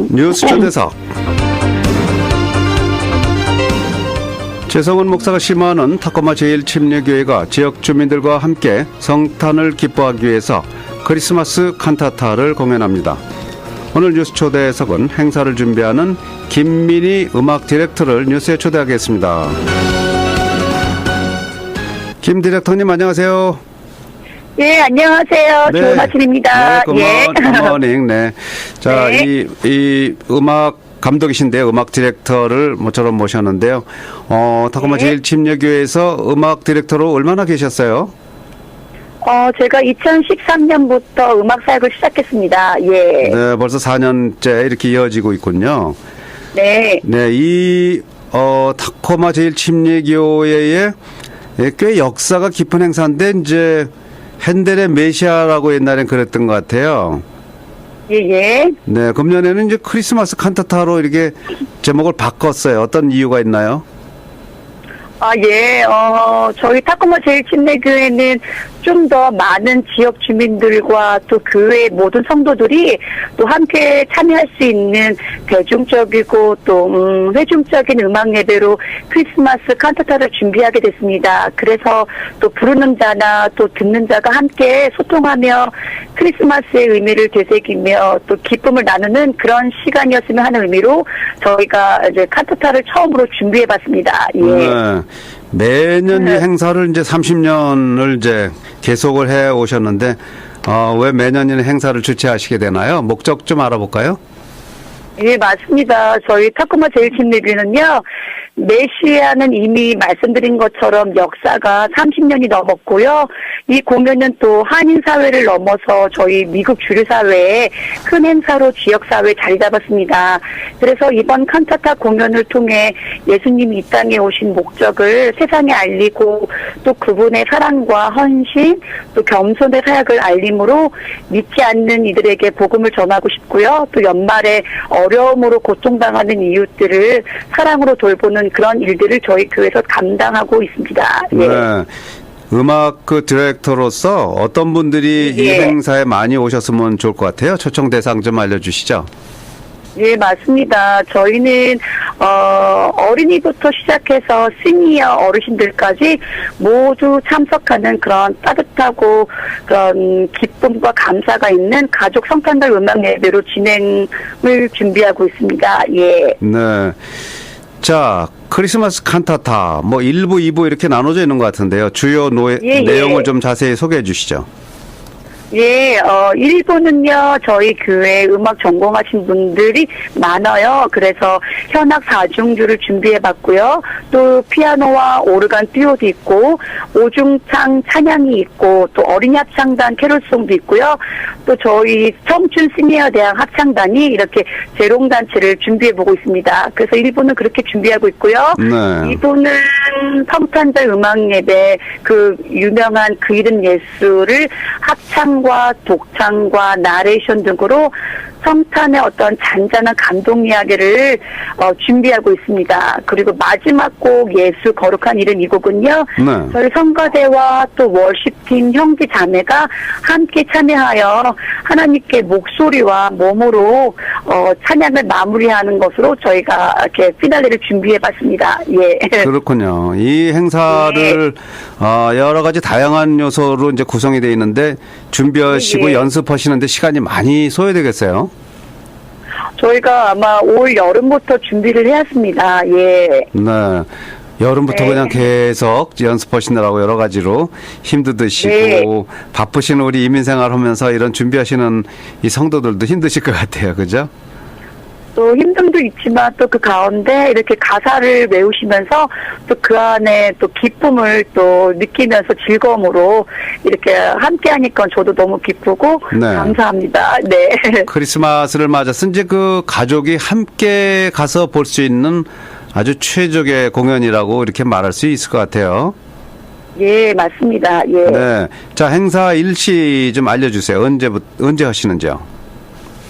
음. 뉴스 초대석 최성훈 목사가 심화하는 타코마 제1침례교회가 지역 주민들과 함께 성탄을 기뻐하기 위해서 크리스마스 칸타타를 공연합니다. 오늘 뉴스 초대석은 행사를 준비하는 김민희 음악 디렉터를 뉴스에 초대하겠습니다. 김 디렉터님 안녕하세요. 예, 안녕하세요. 좋은 아침입니다. 네, 예. 굿모- 굿모닝. 네. 자, 네. 이, 이 음악 감독이신데요. 음악 디렉터를 모처럼 모셨는데요. 어, 타코마 네. 제1침례교회에서 음악 디렉터로 얼마나 계셨어요? 어, 제가 2013년부터 음악 사역을 시작했습니다. 예. 네, 벌써 4년째 이렇게 이어지고 있군요. 네. 네, 이, 어, 타코마 제1침례교회의 예, 꽤 역사가 깊은 행사인데, 이제, 핸델의 메시아라고 옛날엔 그랬던 것 같아요. 예, 예. 네, 금년에는 이제 크리스마스 칸타타로 이렇게 제목을 바꿨어요. 어떤 이유가 있나요? 아, 예. 어, 저희 타코마 제일침례교회는 좀 더 많은 지역 주민들과 또 교회 모든 성도들이 또 함께 참여할 수 있는 대중적이고 또 음, 회중적인 음악 예배로 크리스마스 칸타타를 준비하게 됐습니다. 그래서 또 부르는 자나 또 듣는 자가 함께 소통하며 크리스마스의 의미를 되새기며 또 기쁨을 나누는 그런 시간이었으면 하는 의미로 저희가 이제 칸타타를 처음으로 준비해 봤습니다. 예. 네. 매년 이 네. 행사를 이제 30년을 이제 계속을 해 오셨는데 어, 왜 매년 이 행사를 주최하시게 되나요? 목적 좀 알아볼까요? 예, 맞습니다. 저희 타코마 제일침례교는요, 메시아는 이미 말씀드린 것처럼 역사가 30년이 넘었고요. 이 공연은 또 한인 사회를 넘어서 저희 미국 주류 사회에 큰 행사로 지역 사회에 자리 잡았습니다. 그래서 이번 칸타타 공연을 통해 예수님이 이 땅에 오신 목적을 세상에 알리고 또 그분의 사랑과 헌신 또 겸손의 사역을 알림으로 믿지 않는 이들에게 복음을 전하고 싶고요. 또 연말에 어려움으로 고통당하는 이웃들을 사랑으로 돌보는 그런 일들을 저희 교회에서 감당하고 있습니다. 예. 네. 음악 그 디렉터로서 어떤 분들이 이 예. 행사에 많이 오셨으면 좋을 것 같아요? 초청 대상 좀 알려주시죠. 예, 맞습니다. 저희는 어, 어린이부터 시작해서 시니어 어르신들까지 모두 참석하는 그런 따뜻하고 그런 기쁨과 감사가 있는 가족 성탄절 음악 예배로 진행을 준비하고 있습니다. 예. 네. 자, 크리스마스 칸타타 뭐 1부, 2부 이렇게 나눠져 있는 것 같은데요. 주요 노, 예, 예. 내용을 좀 자세히 소개해 주시죠. 예, 어, 일부는요, 저희 교회 음악 전공하신 분들이 많아요. 그래서 현악 사중주를 준비해 봤고요. 또 피아노와 오르간 듀오도 있고, 오중창 찬양이 있고, 또 어린이 합창단 캐롤송도 있고요. 또 저희 청춘 시니어 대학 합창단이 이렇게 재롱단체를 준비해 보고 있습니다. 그래서 일부는 그렇게 준비하고 있고요. 네. 이분은 성탄절 음악 예배 그 유명한 그 이름 예수를 합창과 독창과 나레이션 등으로 성탄의 어떤 잔잔한 감동 이야기를 어, 준비하고 있습니다. 그리고 마지막 곡 예수 거룩한 이름 이 곡은요. 네. 저희 성가대와 또 월십팀 형제 자매가 함께 참여하여 하나님께 목소리와 몸으로 어, 찬양을 마무리하는 것으로 저희가 이렇게 피날레를 준비해봤습니다. 예. 그렇군요. 이 행사를 어, 여러 가지 다양한 요소로 이제 구성이 되어 있는데 준비하시고 예, 예. 연습하시는데 시간이 많이 소요되겠어요. 저희가 아마 올 여름부터 준비를 해왔습니다. 예. 네. 여름부터 네. 그냥 계속 연습하시느라고 여러 가지로 힘드시고 네. 바쁘신 우리 이민생활 하면서 이런 준비하시는 이 성도들도 힘드실 것 같아요. 그죠? 또 힘듦도 있지만 또 그 가운데 이렇게 가사를 외우시면서 또 그 안에 또 기쁨을 또 느끼면서 즐거움으로 이렇게 함께 하니까 저도 너무 기쁘고 네. 감사합니다. 네. 크리스마스를 맞아서 이제 그 가족이 함께 가서 볼 수 있는 아주 최적의 공연이라고 이렇게 말할 수 있을 것 같아요. 예, 맞습니다. 예. 네. 자, 행사 일시 좀 알려주세요. 언제부터, 언제 하시는지요?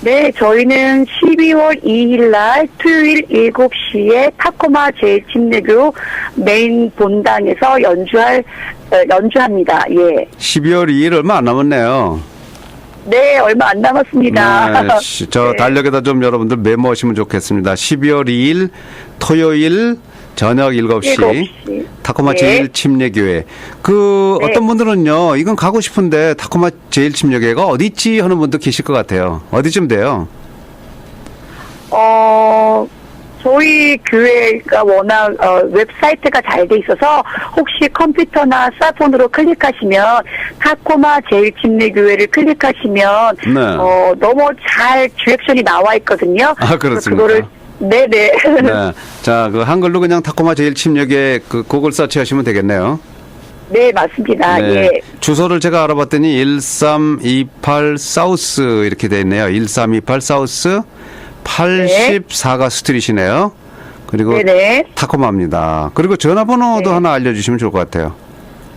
네, 저희는 12월 2일 날 토요일 7시에 타코마 제1침례교 메인 본당에서 연주할 어, 연주합니다. 예. 12월 2일 얼마 안 남았네요. 네, 얼마 안 남았습니다. 네, 시- 저 네. 달력에다 좀 여러분들 메모하시면 좋겠습니다. 12월 2일 토요일 저녁 7시, 7시. 타코마 네. 제일 침례교회. 그 네. 어떤 분들은요, 이건 가고 싶은데 타코마 제일 침례교회가 어디 있지 하는 분도 계실 것 같아요. 어디쯤 돼요? 어, 저희 교회가 워낙 어, 웹사이트가 잘 돼 있어서 혹시 컴퓨터나 스마트폰으로 클릭하시면 타코마 제일 침례교회를 클릭하시면 네. 어, 너무 잘 디렉션이 나와 있거든요. 아, 그렇습니까? 그거를 네네. 네. 자, 그 한글로 그냥 타코마 제일침례교회 그 구글 서치 하시면 되겠네요. 네, 맞습니다. 네. 예. 주소를 제가 알아봤더니 1328 사우스 이렇게 돼 있네요. 1328 사우스 84가 스트릿이네요. 그리고 네네. 타코마입니다. 그리고 전화번호도 네. 하나 알려주시면 좋을 것 같아요.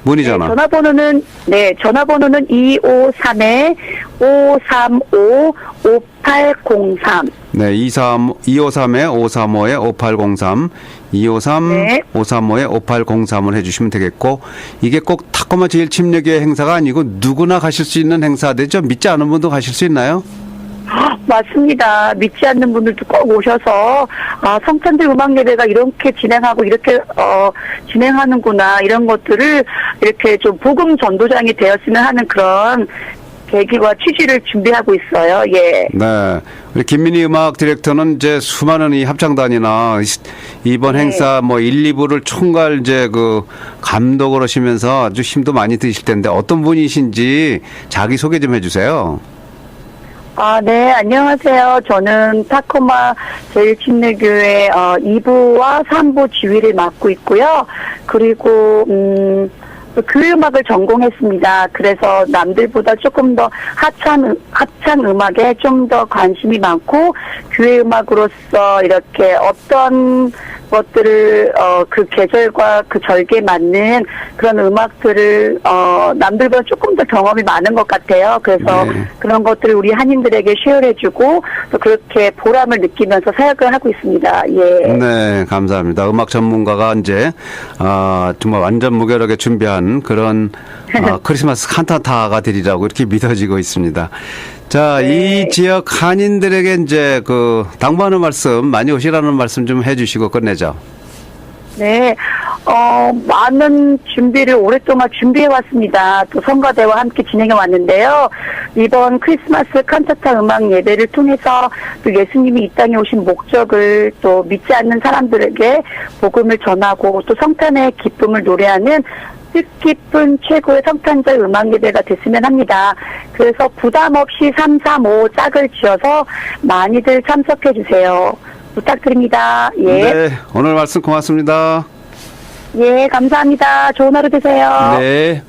문의 네, 전화. 전화번호는 네 전화번호는 253에 535 5803 네, 23, 253에 535에 5803, 253, 네. 535에 5803을 해주시면 되겠고, 이게 꼭 타코마 제일 침례교회 행사가 아니고 누구나 가실 수 있는 행사 되죠? 믿지 않은 분도 가실 수 있나요? 맞습니다. 믿지 않는 분들도 꼭 오셔서 아 성탄절 음악 예배가 이렇게 진행하고 이렇게 어 진행하는구나 이런 것들을 이렇게 좀 복음 전도장이 되었으면 하는 그런 계기와 취지를 준비하고 있어요. 예. 네. 우리 김민희 음악 디렉터는 이제 수많은 이 합창단이나 이- 이번 네. 행사 뭐 1, 2부를 총괄 이제 그 감독을 하시면서 아주 힘도 많이 드실 텐데 어떤 분이신지 자기 소개 좀 해주세요. 아, 네, 안녕하세요. 저는 타코마 제일침례교회 어, 2부와 3부 지휘를 맡고 있고요. 그리고 음, 또 교회 음악을 전공했습니다. 그래서 남들보다 조금 더 합창 음- 합창 음악에 좀 더 관심이 많고 교회 음악으로서 이렇게 어떤 것들을 어, 그 계절과 그 절기에 맞는 그런 음악들을 어, 남들보다 조금 더 경험이 많은 것 같아요. 그래서 네. 그런 것들을 우리 한인들에게 쉐어해주고 또 그렇게 보람을 느끼면서 사역을 하고 있습니다. 예. 네, 감사합니다. 음악 전문가가 이제 아, 정말 완전 무결하게 준비한 그런 아, 크리스마스 칸타타가 되리라고 이렇게 믿어지고 있습니다. 자, 네. 이 지역 한인들에게 이제 그 당부하는 말씀 많이 오시라는 말씀 좀 해주시고 끝내죠. 네, 어, 많은 준비를 오랫동안 준비해 왔습니다. 또 성가대와 함께 진행해 왔는데요. 이번 크리스마스 칸타타 음악 예배를 통해서 또 예수님이 이 땅에 오신 목적을 또 믿지 않는 사람들에게 복음을 전하고 또 성탄의 기쁨을 노래하는 뜻깊은 최고의 성탄절 음악 예배가 됐으면 합니다. 그래서 부담 없이 335 짝을 지어서 많이들 참석해 주세요. 부탁드립니다. 예. 네, 오늘 말씀 고맙습니다. 예, 감사합니다. 좋은 하루 되세요. 네.